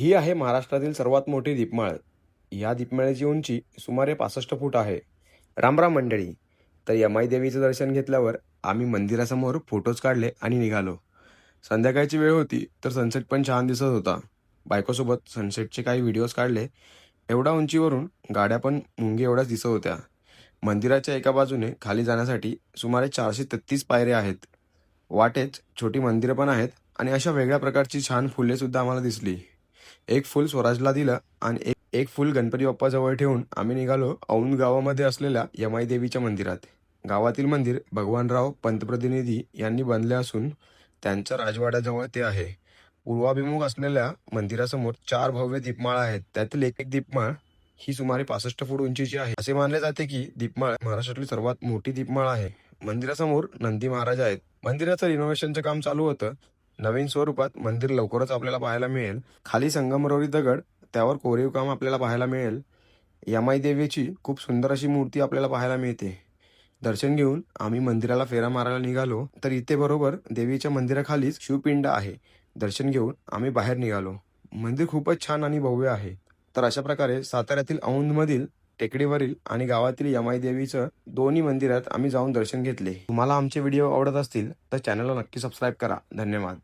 ही आहे महाराष्ट्रातील सर्वात मोठी दीपमाळ. या दीपमाळेची उंची सुमारे पासष्ट फूट आहे. रामराम मंडळी. तर यमाई देवीचं दर्शन घेतल्यावर आम्ही मंदिरासमोर फोटोज काढले आणि निघालो. संध्याकाळची वेळ होती तर सनसेट पण छान दिसत होता. बायकोसोबत सनसेटचे काही व्हिडिओज काढले. एवढ्या उंचीवरून गाड्या पण मुंगे एवढ्याच दिसत होत्या. मंदिराच्या एका बाजूने खाली जाण्यासाठी सुमारे चारशे तेहतीस पायऱ्या आहेत. वाटेच छोटी मंदिरं पण आहेत आणि अशा वेगळ्या प्रकारची छान फुले सुद्धा आम्हाला दिसली. एक फुल स्वराजला दिलं आणि एक एक फुल गणपती बाप्पाजवळ ठेवून आम्ही निघालो औंध गावामध्ये असलेल्या यमाई देवीच्या मंदिरात. गावातील मंदिर भगवानराव पंतप्रतिनिधी यांनी बांधले असून त्यांच्या राजवाड्याजवळ ते आहे. पूर्वाभिमुख असलेल्या मंदिरासमोर चार भव्य दीपमाळा आहेत. त्यातील एक एक दीपमाळ ही सुमारे पासष्ट फूट उंचीची आहे. असे मानले जाते की दीपमाळ महाराष्ट्रातली सर्वात मोठी दीपमाळ आहे. मंदिरासमोर नंदी महाराज आहेत. मंदिराचं रिनोव्हेशनचं काम चालू होतं. नवीन स्वरूपात मंदिर लवकरच आपल्याला पाहायला मिळेल. खाली संगमरवरी दगड त्यावर कोरीव काम आपल्याला पाहायला मिळेल. यमाई देवीची खूप सुंदर अशी मूर्ती आपल्याला पाहायला मिळते. दर्शन घेऊन आम्ही मंदिराला फेरा मारायला निघालो. तर इथे बरोबर देवीच्या मंदिराखालीच शिवपिंड आहे. दर्शन घेऊन आम्ही बाहेर निघालो. मंदिर खूपच छान आणि भव्य आहे. तर अशा प्रकारे साताऱ्यातील औंधमधील टेकडीवरील आणि गावातील यमाई देवीचं दोन्ही मंदिरात आम्ही जाऊन दर्शन घेतले. तुम्हाला आमचे व्हिडिओ आवडत असतील तर चॅनलला नक्की सबस्क्राईब करा. धन्यवाद.